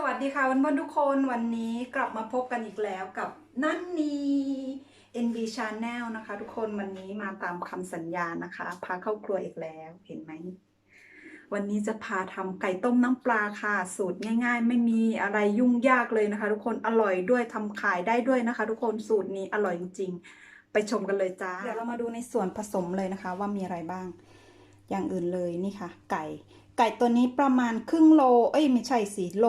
สวัสดีค่ะวันวันทุกคนวันนี้กลับมาพบกันอีกแล้วกับนั่นนี NB Channel นะคะ ทุกคนวันนี้มาตามคำสัญญานะคะ พาเข้าครัวอีกแล้วเห็นไหม วันนี้จะพาทำไก่ต้มน้ำปลาค่ะ สูตรง่าย ๆ ไม่มีอะไรยุ่งยากเลยนะคะ ทุกคนอร่อยด้วยทำขายได้ด้วยนะคะ ทุกคนสูตรนี้อร่อยจริงๆ ไปชมกันเลยจ้าเดี๋ยวเรามาดูในส่วนผสมเลยนะคะ ว่ามีอะไรบ้าง อย่างอื่นเลยนี่ค่ะ ไก่ ไก่ตัวนี้ประมาณครึ่งโล เอ้ยไม่ใช่สิโล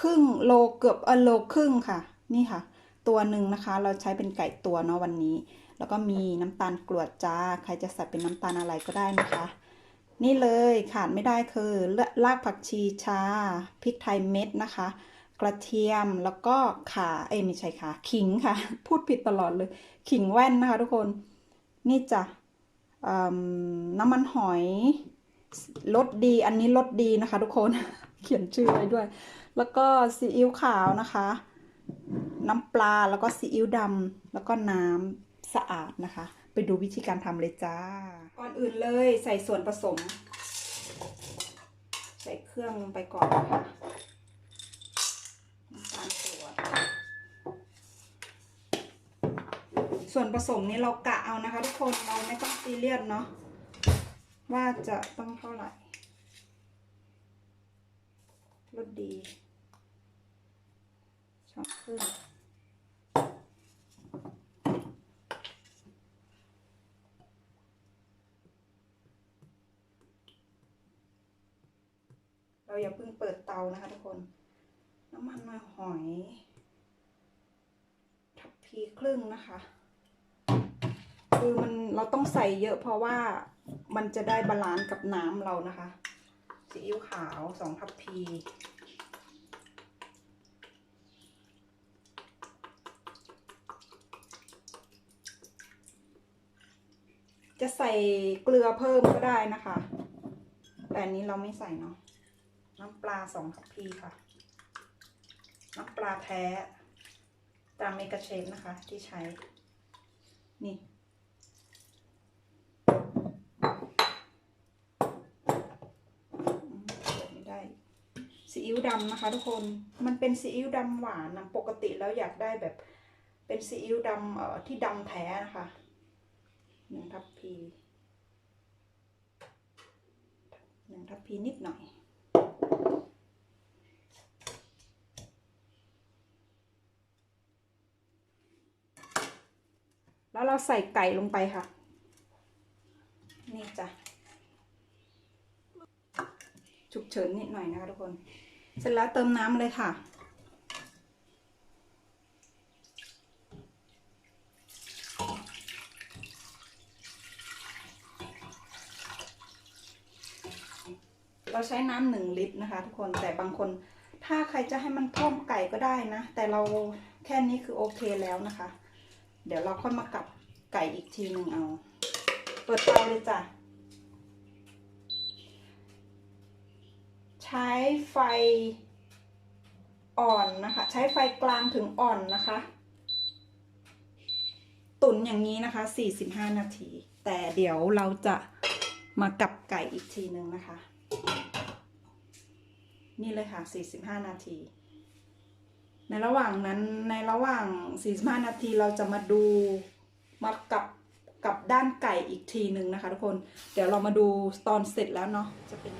ครึ่งโลเกือบเออโลครึ่งค่ะ นี่ค่ะ ตัวหนึ่งนะคะ เราใช้เป็นไก่ตัวเนาะวันนี้ แล้วก็มีน้ำตาลกรวดจ้า ใครจะใส่เป็นน้ำตาลอะไรก็ได้นะคะ นี่เลยขาดไม่ได้คือรากผักชีชาพริกไทยเม็ดนะคะ กระเทียมแล้วก็ข่าเอ้ยไม่ใช่ค่ะขิงค่ะ พูดผิดตลอดเลย ขิงแว่นนะคะ ทุกคน นี่จ้ะ น้ำมันหอยรสดีอันนี้รสดีนะคะ ทุกคนเขียนชื่อไว้ด้วย แล้วก็ซีอิ๊วขาวนะคะ น้ำปลาแล้วก็ซีอิ๊วดำแล้วก็น้ำสะอาดนะคะ ไปดูวิธีการทำเลยจ้า ก่อนอื่นเลยใส่ส่วนผสม ใส่เครื่องลงไปก่อนนะคะน้ำตาลกรวดส่วนผสมนี้เรากะ เอานะคะ ทุกคนเราไม่ต้องซีเรียสเนาะว่าจะต้องเท่าไหร่รสดีช้อนครึ่งเราอย่าเพิ่งเปิดเตานะคะทุกคน น้ำมันมาหอย ทับพีครึ่งนะคะ คือมันเราต้องใส่เยอะเพราะว่ามันจะได้บาลานซ์กับน้ำเรานะคะซีอิ๊วขาวสองทัพพีจะใส่เกลือเพิ่มก็ได้นะคะ แต่อันนี้เราไม่ใส่เนาะ น้ำปลาสองทัพพีค่ะ น้ำปลาแท้ ตามเมกาเชฟนะคะที่ใช้ นี่ ไม่ได้ ซีอิ๊วดำนะคะทุกคนมันเป็นซีอิ๊วดำหวานนะปกติแล้วอยากได้แบบเป็นซีอิ๊วดำเอ่อที่ดำแท้นะคะหนึ่งทัพพีหนึ่งทัพพีนิดหน่อยแล้วเราใส่ไก่ลงไปค่ะ นี่จ้ะ ฉุกเฉินนิดหน่อยนะคะทุกคน เสร็จแล้วเติมน้ำเลยค่ะ เราใช้น้ำหนึ่งลิตรนะคะ ทุกคนแต่บางคน ถ้าใครจะให้มันท่วมไก่ก็ได้นะ แต่เราแค่นี้คือโอเคแล้วนะคะ เดี๋ยวเราค่อยมากับไก่อีกทีหนึ่งเอา เปิดเตาเลยจ้ะ ช้ไฟอ่อนนะคะ ใช้ไฟกลางถึงอ่อนนะคะ ตุ๋นอย่างนี้นะคะ 45 นาที แต่เดี๋ยวเราจะมากับไก่อีกทีหนึ่งนะคะ นี่เลยค่ะ 45 นาที ในระหว่างนั้นในระหว่าง 45 นาทีเราจะมาดูมากับกับด้านไก่อีกทีหนึ่งนะคะ ทุกคน เดี๋ยวเรามาดูตอนเสร็จแล้วเนาะจะเป็น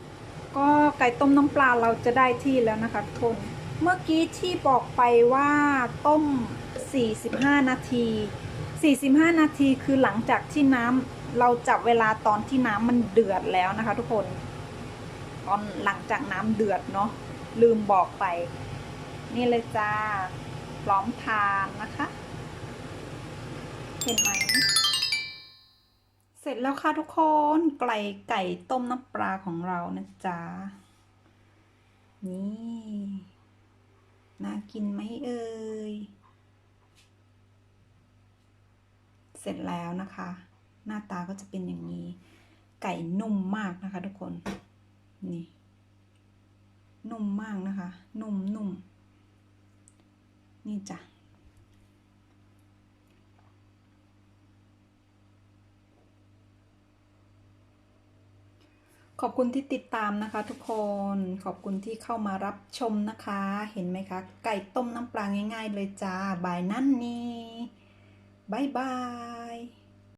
ก็ไก่ต้มน้ำปลาเราจะได้ที่แล้วนะคะทุกคนเมื่อกี้ที่บอกไปว่าต้ม 45 นาที 45 นาทีคือหลังจากที่น้ำเราจับเวลาตอนที่น้ำมันเดือดแล้วนะคะ ทุกคนตอนหลังจากน้ำเดือดเนาะลืมบอกไป นี่เลยจ้าพร้อมทานนะคะ เห็นไหม แล้วค่ะทุกคนไก่ไก่ต้มน้ำปลาของเรานะจ๊ะ นี่ น่ากินไหมเอ่ย เสร็จแล้วนะคะ หน้าตาก็จะเป็นอย่างนี้ ไก่นุ่มมากนะคะทุกคน นี่ นุ่มมากนะคะ นุ่มนุ่มนี่จ้ะ ขอบคุณที่ติดตามนะคะทุกคนขอบคุณที่เข้ามารับชมนะคะ เห็นไหมคะ ไก่ต้มน้ำปลาง่าย ๆ เลยจ้าบายนั่นนี่บายบาย